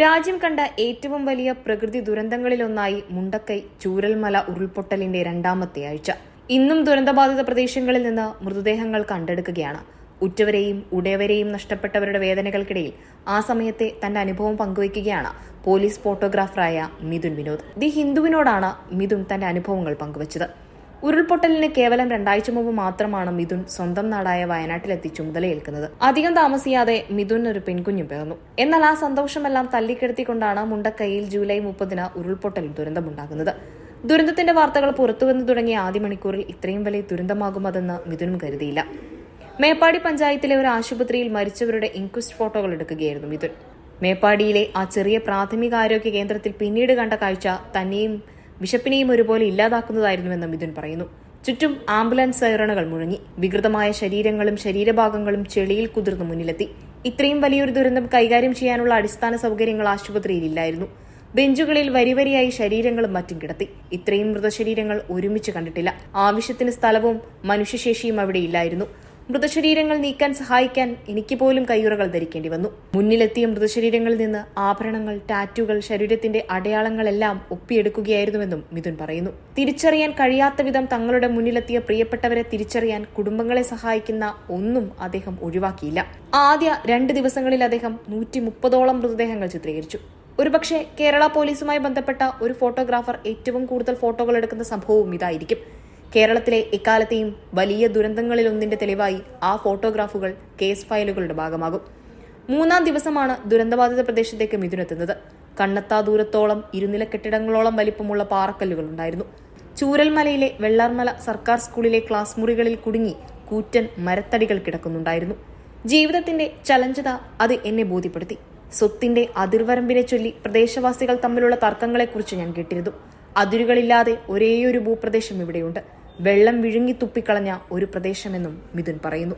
രാജ്യം കണ്ട ഏറ്റവും വലിയ പ്രകൃതി ദുരന്തങ്ങളിലൊന്നായി മുണ്ടക്കൈ ചൂരൽമല ഉരുൾപൊട്ടലിന്റെ രണ്ടാമത്തെ ആഴ്ച. ഇന്നും ദുരന്തബാധിത പ്രദേശങ്ങളിൽ നിന്ന് മൃതദേഹങ്ങൾ കണ്ടെടുക്കുകയാണ്. ഉറ്റവരെയും ഉടയവരെയും നഷ്ടപ്പെട്ടവരുടെ വേദനകൾക്കിടയിൽ ആ സമയത്തെ തന്റെ അനുഭവം പങ്കുവയ്ക്കുകയാണ് പോലീസ് ഫോട്ടോഗ്രാഫറായ മിഥുൻ വിനോദ്. ദി ഹിന്ദുവിനോടാണ് മിഥുൻ തന്റെ അനുഭവങ്ങൾ പങ്കുവച്ചത്. ഉരുൾപൊട്ടലിന് കേവലം രണ്ടാഴ്ച മുമ്പ് മാത്രമാണ് മിഥുൻ സ്വന്തം നാടായ വയനാട്ടിലെത്തി ചുമതലയേൽക്കുന്നത്. അധികം താമസിയാതെ മിഥുൻ ഒരു പെൺകുഞ്ഞു പിറന്നു. എന്നാൽ ആ സന്തോഷമെല്ലാം തല്ലിക്കെടുത്തിക്കൊണ്ടാണ് മുണ്ടക്കൈയിൽ ജൂലൈ മുപ്പതിന് ഉരുൾപൊട്ടൽ ദുരന്തമുണ്ടാകുന്നത്. ദുരന്തത്തിന്റെ വാർത്തകൾ പുറത്തുവന്നു തുടങ്ങിയ ആദ്യ മണിക്കൂറിൽ ഇത്രയും വലിയ ദുരന്തമാകുമതെന്ന് മിഥുനും കരുതിയില്ല. മേപ്പാടി പഞ്ചായത്തിലെ ഒരു ആശുപത്രിയിൽ മരിച്ചവരുടെ ഇൻക്വസ്റ്റ് ഫോട്ടോകൾ എടുക്കുകയായിരുന്നു മിഥുൻ. മേപ്പാടിയിലെ ആ ചെറിയ പ്രാഥമികാരോഗ്യ കേന്ദ്രത്തിൽ പിന്നീട് കണ്ട കാഴ്ച തന്നെയും വിശപ്പിനെയും ഒരുപോലെ ഇല്ലാതാക്കുന്നതായിരുന്നുവെന്ന് മിഥുൻ പറയുന്നു. ചുറ്റും ആംബുലൻസ് സൈറണുകൾ മുഴങ്ങി. വികൃതമായ ശരീരങ്ങളും ശരീരഭാഗങ്ങളും ചെളിയിൽ കുതിർന്നു മുന്നിലെത്തി. ഇത്രയും വലിയൊരു ദുരന്തം കൈകാര്യം ചെയ്യാനുള്ള അടിസ്ഥാന സൗകര്യങ്ങൾ ആശുപത്രിയിൽ ഇല്ലായിരുന്നു. ബെഞ്ചുകളിൽ വരിവരിയായി ശരീരങ്ങളും മറ്റും കിടത്തി. ഇത്രയും മൃതശരീരങ്ങൾ ഒരുമിച്ച് കണ്ടിട്ടില്ല. ആവശ്യത്തിന് സ്ഥലവും മനുഷ്യശേഷിയും അവിടെ ഇല്ലായിരുന്നു. മൃതശരീരങ്ങൾ നീക്കാൻ സഹായിക്കാൻ എനിക്ക് പോലും കയ്യുറകൾ ധരിക്കേണ്ടി വന്നു. മുന്നിലെത്തിയ മൃതശരീരങ്ങളിൽ നിന്ന് ആഭരണങ്ങൾ ടാറ്റുകൾ ശരീരത്തിന്റെ അടയാളങ്ങളെല്ലാം ഒപ്പിയെടുക്കുകയായിരുന്നുവെന്നും മിഥുൻ പറയുന്നു. തിരിച്ചറിയാൻ കഴിയാത്ത വിധം തങ്ങളുടെ മുന്നിലെത്തിയ പ്രിയപ്പെട്ടവരെ തിരിച്ചറിയാൻ കുടുംബങ്ങളെ സഹായിക്കുന്ന ഒന്നും അദ്ദേഹം ഒഴിവാക്കിയില്ല. ആദ്യ രണ്ട് ദിവസങ്ങളിൽ അദ്ദേഹം നൂറ്റി മുപ്പതോളം മൃതദേഹങ്ങൾ ചിത്രീകരിച്ചു. ഒരുപക്ഷെ കേരള പോലീസുമായി ബന്ധപ്പെട്ട ഒരു ഫോട്ടോഗ്രാഫർ ഏറ്റവും കൂടുതൽ ഫോട്ടോകൾ എടുക്കുന്ന സംഭവവും ഇതായിരിക്കും. കേരളത്തിലെ എക്കാലത്തെയും വലിയ ദുരന്തങ്ങളിലൊന്നിന്റെ തെളിവായി ആ ഫോട്ടോഗ്രാഫുകൾ കേസ് ഫയലുകളുടെ ഭാഗമാകും. മൂന്നാം ദിവസമാണ് ദുരന്തബാധിത പ്രദേശത്തേക്ക് മിഥുനെത്തുന്നത് കണ്ണത്താ ദൂരത്തോളം ഇരുനില കെട്ടിടങ്ങളോളം വലിപ്പമുള്ള പാറക്കല്ലുകൾ ഉണ്ടായിരുന്നു. ചൂരൽമലയിലെ വെള്ളാർമല സർക്കാർ സ്കൂളിലെ ക്ലാസ് മുറികളിൽ കുടുങ്ങി കൂറ്റൻ മരത്തടികൾ കിടക്കുന്നുണ്ടായിരുന്നു. ജീവിതത്തിന്റെ ചലഞ്ചത അത് എന്നെ ബോധ്യപ്പെടുത്തി. സ്വത്തിന്റെ അതിർവരമ്പിനെ ചൊല്ലി പ്രദേശവാസികൾ തമ്മിലുള്ള തർക്കങ്ങളെക്കുറിച്ച് ഞാൻ കേട്ടിരുന്നു. അതിരുകളില്ലാതെ ഒരേയൊരു ഭൂപ്രദേശം ഇവിടെയുണ്ട്. വെള്ളം വിഴുങ്ങി തുപ്പിക്കളഞ്ഞ ഒരു പ്രദേശമെന്നും മിഥുൻ പറയുന്നു